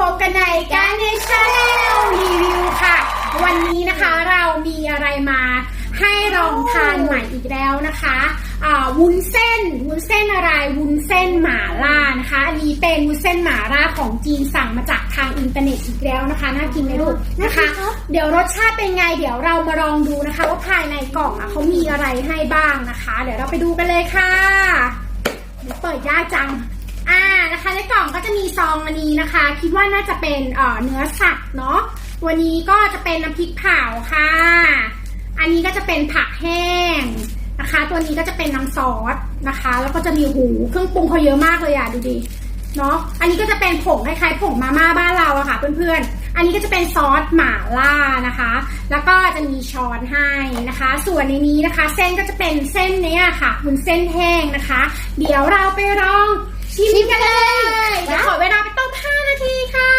พบกันในการเนชแนลรีวิวค่ะ วันนี้นะคะเรามีอะไรมาให้ลองทานใหม่อีกแล้วนะคะอ่าวุ้นเส้นวุ้นเส้นอะไรวุ้นเส้นหมาล่านะคะอันนี้เป็นวุ้นเส้นหมาล่าของจีนสั่งมาจากทางอินเทอร์เน็ตอีกแล้วนะคะน่ากินไหมลูกนะคะ เดี๋ยวรสชาติเป็นไง เดี๋ยวเรามาลองดูนะคะ ว่าภายในกล่องอะเขามีอะไรให้บ้างนะคะ เดี๋ยวเราไปดูกันเลยค่ะเปิดยากจัง นะคะในกล่องก็จะมีซองอันนี้นะคะ คิดว่าน่าจะเป็นเอ่อเนื้อสัตว์เนาะตัวนี้ก็จะเป็นน้ำพริกเผาค่ะ อันนี้ก็จะเป็นผักแห้งนะคะ ตัวนี้ก็จะเป็นน้ำซอสนะคะ แล้วก็จะมีหูเครื่องปรุงเขาเยอะมากเลยอะดูดิเนาะอันนี้ก็จะเป็นผงคล้ายๆผงมาม่าบ้านเราอะค่ะ เพื่อนๆ อันนี้ก็จะเป็นซอสหม่าล่านะคะ แล้วก็จะมีช้อนให้นะคะ ส่วนในนี้นะคะ เส้นก็จะเป็นเส้นเนี้ยค่ะคุณเส้นแห้งนะคะ เดี๋ยวเราไปลอง ชิมกันเลยเดี๋ยวขอเวลาไปต้ม5นาทีค่ะ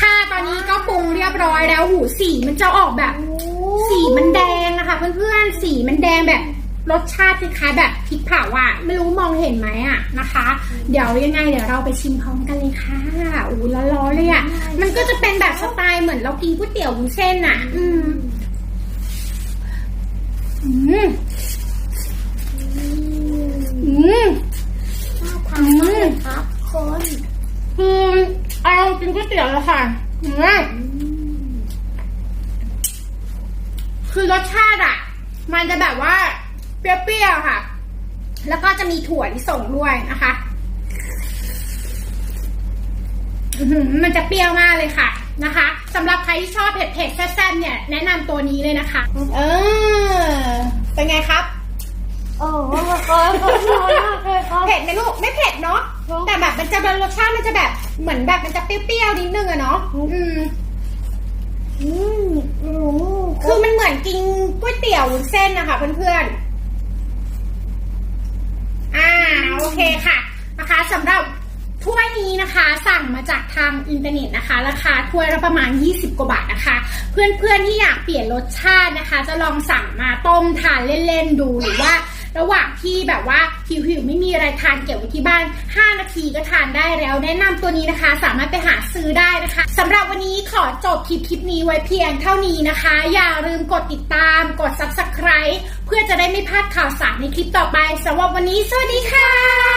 ค่ะ ตอนนี้ก็ปรุงเรียบร้อยแล้ว หูสีมันจะออกแบบ สีมันแดงนะคะเพื่อนๆ สีมันแดงแบบรสชาติคล้ายๆแบบพริกเผาอะ ไม่รู้มองเห็นไหมอะนะคะ เดี๋ยวยังไงเดี๋ยวเราไปชิมพร้อมกันเลยค่ะอู้ร้อนๆเลยอะ มันก็จะเป็นแบบสไตล์เหมือนเรากินก๋วยเตี๋ยววุ้นเส้นอะ อืมอืม กินก๋วยเตี๋ยวแล้วค่ะอืมคือรสชาติอะ มันจะแบบว่าเปรี้ยวๆค่ะ แล้วก็จะมีถั่วที่ส่งด้วยนะคะมันจะเปรี้ยวมากเลยค่ะนะคะสำหรับใครที่ชอบเผ็ดๆแซ่บๆเนี่ย แนะนำตัวนี้เลยนะคะ เออ เป็นไงครับ ผ็ดไหมลูกไม่เผ็ดเนาะแต่แบบมันจะรสชาติมันจะแบบเหมือนแบบมันจะเปรี้ยวๆนิดนึงอะเนาะอืมอืมอืมคือมันเหมือนกินก๋วยเตี๋ยววุ้นเส้นนะคะเพื่อนๆอ่าโอเคค่ะ นะคะสำหรับถ้วยนี้นะคะสั่งมาจากทางอินเทอร์เน็ตนะคะ ราคาถ้วยละประมาณ 20 กว่าบาทนะคะ เพื่อนๆที่อยากเปลี่ยนรสชาตินะคะ จะลองสั่งมาต้มทานเล่นๆดูหรือว่า ระหว่างที่แบบว่าหิวหิวไม่มีอะไรทานเก็บไว้ที่บ้าน 5 นาทีก็ทานได้แล้ว แนะนำตัวนี้นะคะ สามารถไปหาซื้อได้นะคะสำหรับวันนี้ขอจบคลิปคลิปนี้ไว้เพียงเท่านี้นะคะ อย่าลืมกดติดตาม กด subscribe เพื่อจะได้ไม่พลาดข่าวสารในคลิปต่อไปสำหรับวันนี้ สวัสดีค่ะ